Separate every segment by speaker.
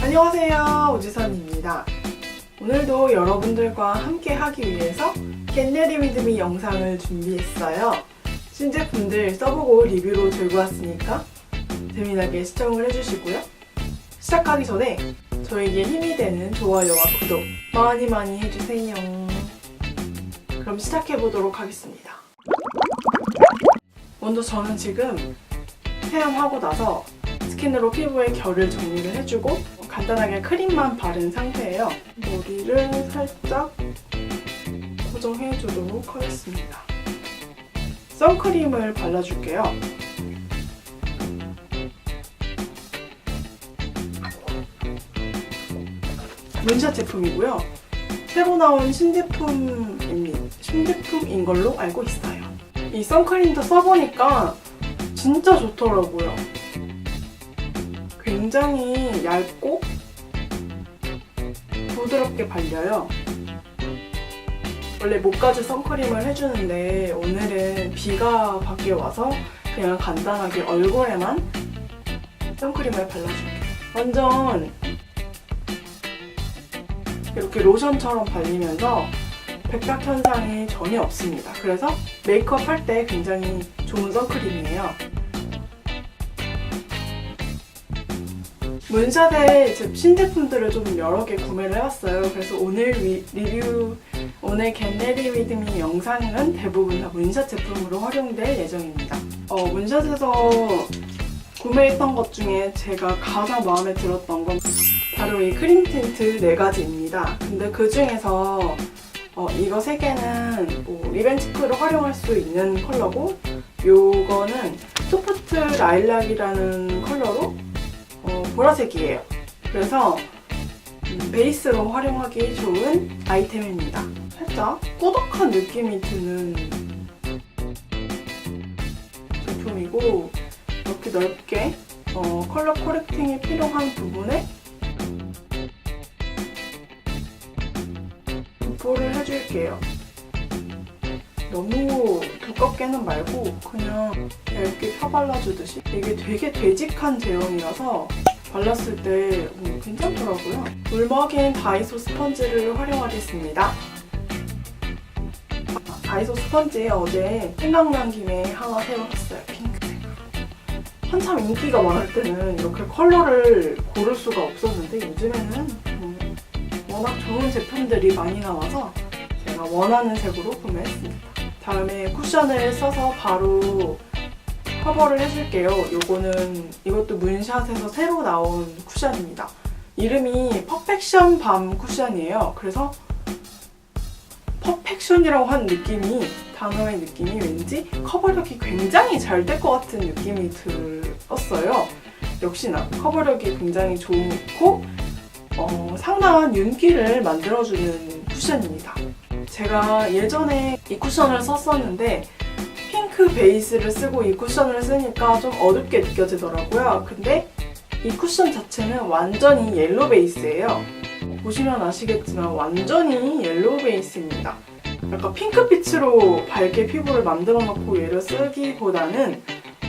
Speaker 1: 안녕하세요 오지선입니다. 오늘도 여러분들과 함께 하기 위해서 겟레디 위드미 영상을 준비했어요. 신제품들 써보고 리뷰로 들고 왔으니까 재미나게 시청을 해주시고요. 시작하기 전에 저에게 힘이 되는 좋아요와 구독 많이 많이 해주세요. 그럼 시작해보도록 하겠습니다. 먼저 저는 지금 세안하고 나서 스킨으로 피부의 결을 정리를 해주고 간단하게 크림만 바른 상태예요. 머리를 살짝 고정해주도록 하겠습니다. 선크림을 발라줄게요. 문샷 제품이고요. 새로 나온 신제품입니다. 신제품인 걸로 알고 있어요. 이 선크림도 써보니까 진짜 좋더라고요. 굉장히 얇고 부드럽게 발려요. 원래 목까지 선크림을 해주는데 오늘은 비가 밖에 와서 그냥 간단하게 얼굴에만 선크림을 발라줄게요. 완전 이렇게 로션처럼 발리면서 백탁 현상이 전혀 없습니다. 그래서 메이크업 할 때 굉장히 좋은 선크림이에요. 문샷의 제 신제품들을 좀 여러 개 구매를 해왔어요. 그래서 오늘 위- 리뷰, 오늘 겟레디 위드미 영상은 대부분 다 문샷 제품으로 활용될 예정입니다. 어, 문샷에서 구매했던 것 중에 제가 가장 마음에 들었던 건 바로 이 크림 틴트 네 가지입니다. 근데 그 중에서 어, 이거 세 개는 뭐 리벤치크로 활용할 수 있는 컬러고 요거는 소프트 라일락이라는 컬러로 어, 보라색이에요. 그래서 음, 베이스로 활용하기 좋은 아이템입니다. 살짝 꾸덕한 느낌이 드는 제품이고 이렇게 넓게 어, 컬러 코렉팅이 필요한 부분에 도포를 해줄게요. 너무 두껍게는 말고 그냥 얇게 펴발라주듯이 이게 되게 되직한 제형이라서 발랐을 때 음, 괜찮더라고요. 물먹인 다이소 스펀지를 활용하겠습니다. 다이소 스펀지 어제 생각난 김에 하나. 핑크색으로. 한참 인기가 많을 때는 이렇게 컬러를 고를 수가 없었는데 요즘에는 음, 워낙 좋은 제품들이 많이 나와서 제가 원하는 색으로 구매했습니다. 다음에 쿠션을 써서 바로 커버를 해줄게요. 요거는 이것도 문샷에서 새로 나온 쿠션입니다. 이름이 퍼펙션 밤 쿠션이에요. 그래서 퍼펙션이라고 한 느낌이 단어의 느낌이 왠지 커버력이 굉장히 잘 될 것 같은 느낌이 들었어요. 역시나 커버력이 굉장히 좋고 어, 상당한 윤기를 만들어주는 쿠션입니다. 제가 예전에 이 쿠션을 썼었는데 핑크 베이스를 쓰고 이 쿠션을 쓰니까 좀 어둡게 느껴지더라고요. 근데 이 쿠션 자체는 완전히 옐로 베이스예요. 보시면 아시겠지만 완전히 옐로우 베이스입니다. 약간 핑크빛으로 밝게 피부를 만들어 놓고 얘를 쓰기보다는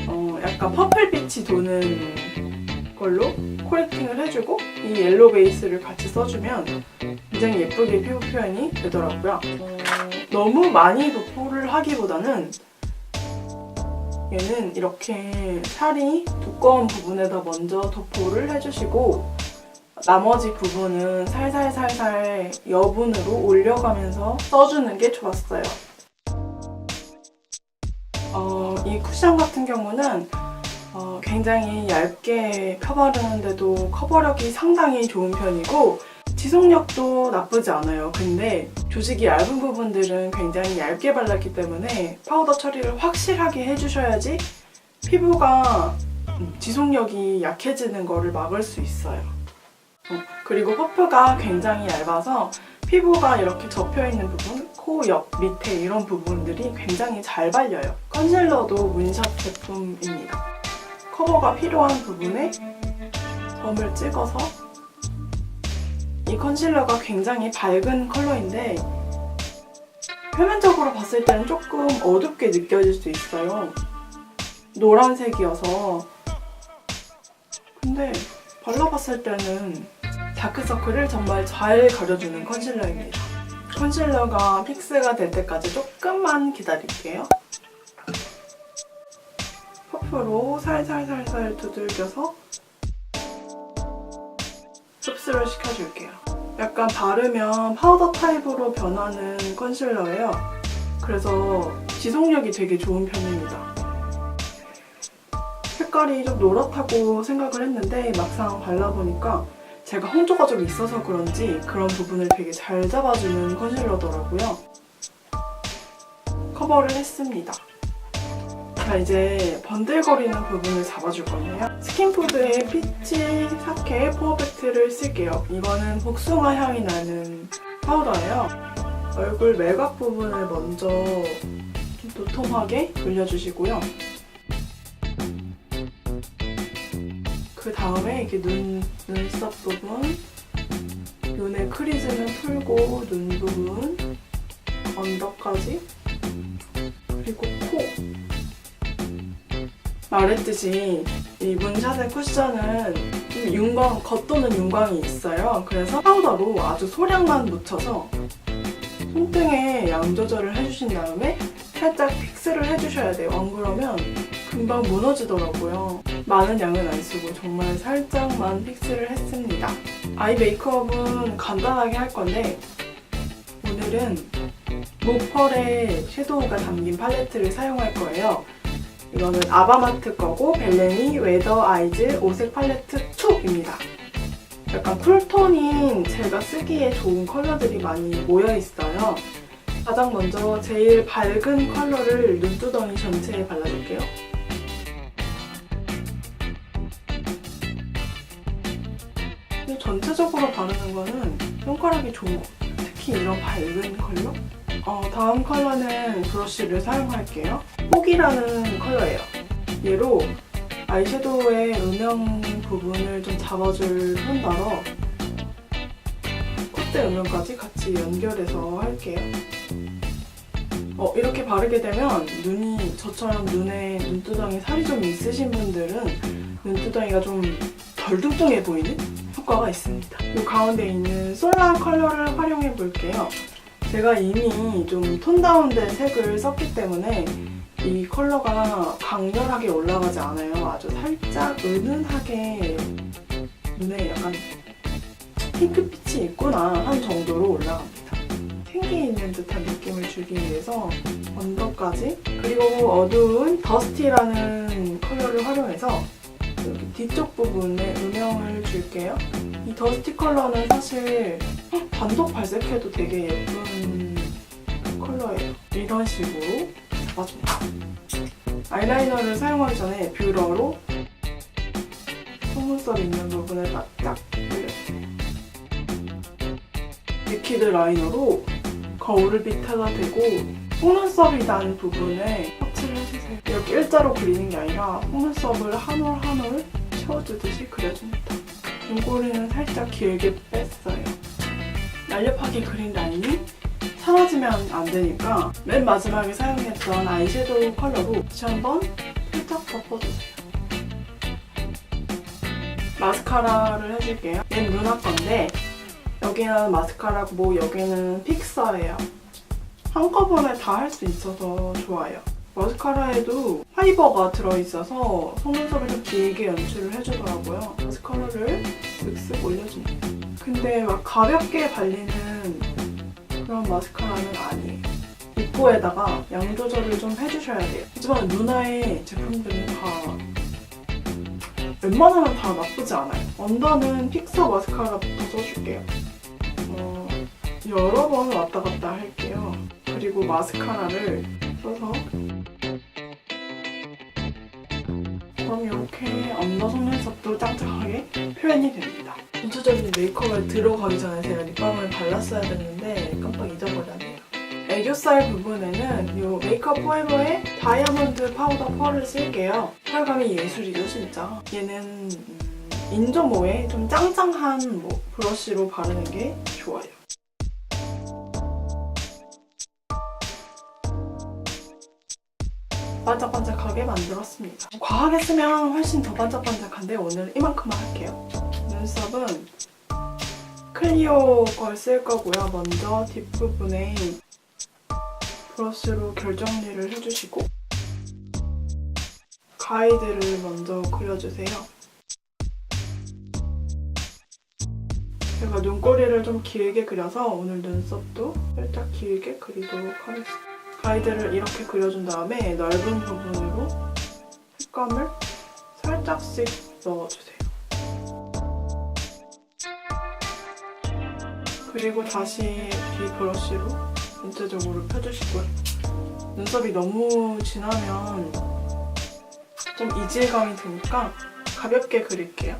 Speaker 1: 어, 약간 퍼플빛이 도는 걸로 코렉팅을 해주고 이 옐로우 베이스를 같이 써주면 굉장히 예쁘게 피부 표현이 되더라고요. 어, 너무 많이 도포를 하기보다는 얘는 이렇게 살이 두꺼운 부분에다 먼저 도포를 해주시고 나머지 부분은 살살살살 여분으로 올려가면서 써주는 게 좋았어요. 어, 이 쿠션 같은 경우는 어, 굉장히 얇게 펴바르는데도 커버력이 상당히 좋은 편이고 지속력도 나쁘지 않아요. 근데 조직이 얇은 부분들은 굉장히 얇게 발랐기 때문에 파우더 처리를 확실하게 해주셔야지 피부가 음, 지속력이 약해지는 거를 막을 수 있어요. 어, 그리고 퍼프가 굉장히 얇아서 피부가 이렇게 접혀있는 부분, 코 옆, 밑에 이런 부분들이 굉장히 잘 발려요. 컨실러도 문샷 제품입니다. 커버가 필요한 부분에 점을 찍어서 이 컨실러가 굉장히 밝은 컬러인데 표면적으로 봤을 때는 조금 어둡게 느껴질 수 있어요. 노란색이어서 근데 발라봤을 때는 다크서클을 정말 잘 가려주는 컨실러입니다. 컨실러가 픽스가 될 때까지 조금만 기다릴게요. 퍼프로 살살살살 두들겨서 흡수를 시켜줄게요. 약간 바르면 파우더 타입으로 변하는 컨실러예요. 그래서 지속력이 되게 좋은 편입니다. 색깔이 좀 노랗다고 생각을 했는데 막상 발라보니까 제가 홍조가 좀 있어서 그런지 그런 부분을 되게 잘 잡아주는 컨실러더라고요. 커버를 했습니다. 자 이제 번들거리는 부분을 잡아줄 건데요. 스킨푸드의 피치 사케 퍼펙트를 쓸게요. 이거는 복숭아 향이 나는 파우더예요. 얼굴 매각 부분을 먼저 좀 도톰하게 돌려주시고요. 그 다음에 이렇게 눈, 눈썹 부분, 눈의 크리즈는 풀고 눈 부분, 언더까지, 말했듯이 이 문샷의 쿠션은 좀 윤광, 겉도는 윤광이 있어요. 그래서 파우더로 아주 소량만 묻혀서 손등에 양 조절을 해주신 다음에 살짝 픽스를 해주셔야 돼요. 안 그러면 금방 무너지더라고요. 많은 양은 안 쓰고 정말 살짝만 픽스를 했습니다. 아이 메이크업은 간단하게 할 건데 오늘은 모펄의 섀도우가 담긴 팔레트를 사용할 거예요. 이거는 아바마트 거고 벨레니 웨더 아이즈 오색 팔레트 2입니다. 약간 쿨톤인 제가 쓰기에 좋은 컬러들이 많이 모여 있어요. 가장 먼저 제일 밝은 컬러를 눈두덩이 전체에 발라줄게요. 전체적으로 바르는 거는 손가락이 좋은 것 같아요. 특히 이런 밝은 컬러? 어, 다음 컬러는 브러쉬를 사용할게요. 폭이라는 컬러예요. 얘로 아이섀도우의 음영 부분을 좀 잡아줄 뿐더러 콧대 음영까지 같이 연결해서 할게요. 어, 이렇게 바르게 되면 눈이 저처럼 눈에 눈두덩이 살이 좀 있으신 분들은 눈두덩이가 좀 덜 뚱뚱해 보이는 효과가 있습니다. 이 가운데 있는 솔라 컬러를 활용해 볼게요. 제가 이미 좀 톤 다운된 색을 썼기 때문에 이 컬러가 강렬하게 올라가지 않아요. 아주 살짝 은은하게 눈에 약간 핑크빛이 있구나 한 정도로 올라갑니다. 생기 있는 듯한 느낌을 주기 위해서 언더까지 그리고 어두운 더스티라는 컬러를 활용해서 여기 뒤쪽 부분에 음영을 줄게요. 이 더스티 컬러는 사실 단독 발색해도 되게 예쁜. 이런 식으로 잡아줍니다. 아이라이너를 사용하기 전에 뷰러로 속눈썹 있는 부분을 바짝 올려주세요. 리퀴드 라이너로 거울을 밑에다 대고 속눈썹이 난 부분에 터치를 해주세요. 이렇게 일자로 그리는 게 아니라 속눈썹을 한 올 한 올 채워주듯이 그려줍니다. 눈꼬리는 살짝 길게 뺐어요. 날렵하게 그린 라인이 사라지면 안 되니까 맨 마지막에 사용했던 아이섀도우 컬러로 다시 한번 살짝 덮어주세요. 마스카라를 해줄게요. 얘는 루나 건데 여기는 마스카라고 뭐 여기는 픽서예요. 한꺼번에 다 할 수 있어서 좋아요. 마스카라에도 파이버가 들어있어서 속눈썹을 좀 길게 연출을 해주더라고요. 마스카라를 쓱쓱 올려줍니다. 근데 막 가볍게 발리는 그런 마스카라는 아니에요. 입구에다가 양 조절을 좀 해주셔야 돼요. 하지만 루나의 제품들은 다 웬만하면 다 나쁘지 않아요. 언더는 픽서 마스카라부터 써줄게요. 어, 여러 번 왔다 갔다 할게요. 그리고 마스카라를 써서 그럼 이렇게 언더 속눈썹도 짱짱하게 표현이 됩니다. 전체적인 메이크업에 들어가기 전에 제가 립밤을 발랐어야 됐는데 깜빡 잊어버렸네요. 애교살 부분에는 이 메이크업 포에버의 다이아몬드 파우더 펄을 쓸게요. 펄감이 예술이죠 진짜. 얘는 음, 인조모에 좀 짱짱한 뭐 브러쉬로 바르는 게 좋아요. 반짝반짝하게 만들었습니다. 과하게 쓰면 훨씬 더 반짝반짝한데 오늘 이만큼만 할게요. 눈썹은 클리오 걸 쓸 거고요. 먼저 뒷부분에 브러쉬로 결정리를 해주시고 가이드를 먼저 그려주세요. 제가 눈꼬리를 좀 길게 그려서 오늘 눈썹도 살짝 길게 그리도록 하겠습니다. 가이드를 이렇게 그려준 다음에 넓은 부분으로 색감을 살짝씩 넣어주세요. 그리고 다시 비 브러쉬로 전체적으로 펴주시고요. 눈썹이 너무 진하면 좀 이질감이 드니까 가볍게 그릴게요.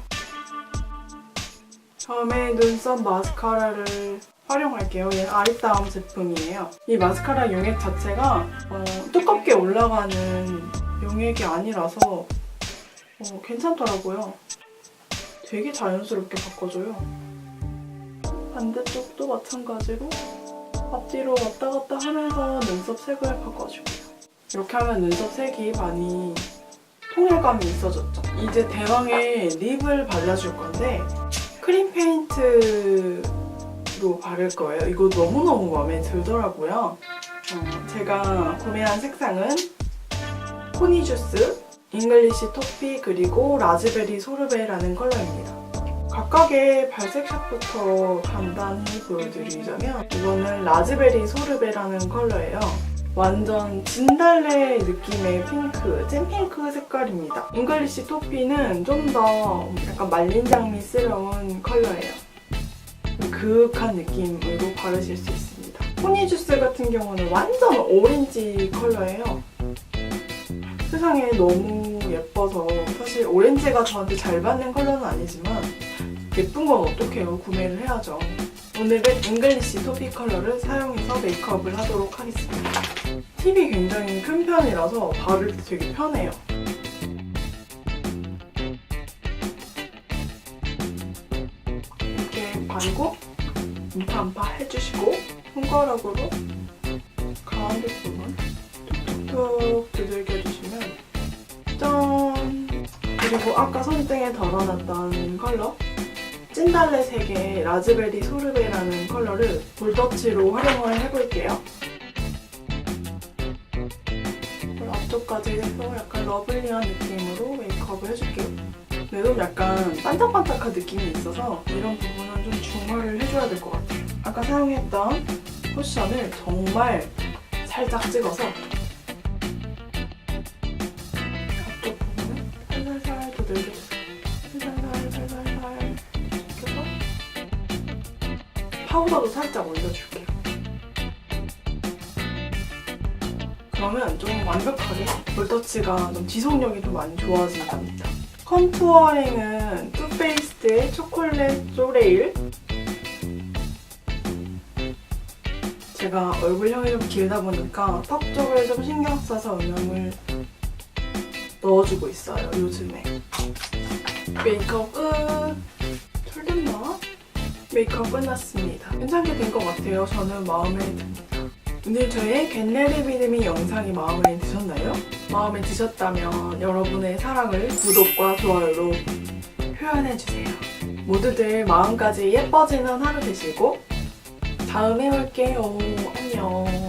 Speaker 1: 다음에 눈썹 마스카라를 활용할게요. 얘는 아리따움 제품이에요. 이 마스카라 용액 자체가 어, 두껍게 올라가는 용액이 아니라서 어, 괜찮더라고요. 되게 자연스럽게 바꿔줘요. 반대쪽도 마찬가지로 앞뒤로 왔다 갔다 하면서 눈썹 색을 바꿔줄게요. 이렇게 하면 눈썹 색이 많이 통일감이 있어졌죠. 이제 대왕의 립을 발라줄 건데 크림 페인트로 바를 거예요. 이거 너무너무 마음에 들더라고요. 어, 제가 구매한 색상은 코니주스, 잉글리시 토피 그리고 라즈베리 소르베라는 컬러입니다. 각각의 발색샷부터 간단히 보여드리자면 이거는 라즈베리 소르베라는 컬러예요. 완전 진달래 느낌의 핑크, 찐핑크 색깔입니다. 잉글리시 토피는 좀 더 약간 말린 장미 스러운 컬러예요. 그윽한 느낌으로 바르실 수 있습니다. 포니주스 같은 경우는 완전 오렌지 컬러예요. 세상에 너무 예뻐서 사실 오렌지가 저한테 잘 받는 컬러는 아니지만 예쁜 건 어떡해요. 구매를 해야죠. 오늘은 잉글리시 토피 컬러를 사용해서 메이크업을 하도록 하겠습니다. 팁이 굉장히 큰 편이라서 바를 때 되게 편해요. 이렇게 바르고 음파음파 해주시고 손가락으로 가운데 부분 툭툭툭 두들겨 주시면 짠! 그리고 아까 손등에 덜어놨던 컬러 찐달래 색의 라즈베리 소르베라는 컬러를 볼터치로 활용을 해볼게요. 앞쪽까지 해서 약간 러블리한 느낌으로 메이크업을 해줄게요. 근데 좀 약간 반짝반짝한 느낌이 있어서 이런 부분은 좀 중화를 해줘야 될 것 같아요. 아까 사용했던 쿠션을 정말 살짝 찍어서 올려줄게요. 그러면 좀 완벽하게 볼터치가 좀 지속력이 좀 많이 좋아진답니다. 컨투어링은 투페이스트의 초콜릿 소레일 제가 얼굴형이 좀 길다 보니까 턱 쪽을 좀 신경 써서 음영을 넣어주고 있어요, 요즘에. 메이크업 끝! 메이크업 끝났습니다. 괜찮게 된 것 같아요. 저는 마음에. 오늘 저의 겟레리 비드미 영상이 마음에 드셨나요? 마음에 드셨다면 여러분의 사랑을 구독과 좋아요로 표현해주세요. 모두들 마음까지 예뻐지는 하루 되시고 다음에 올게요. 안녕.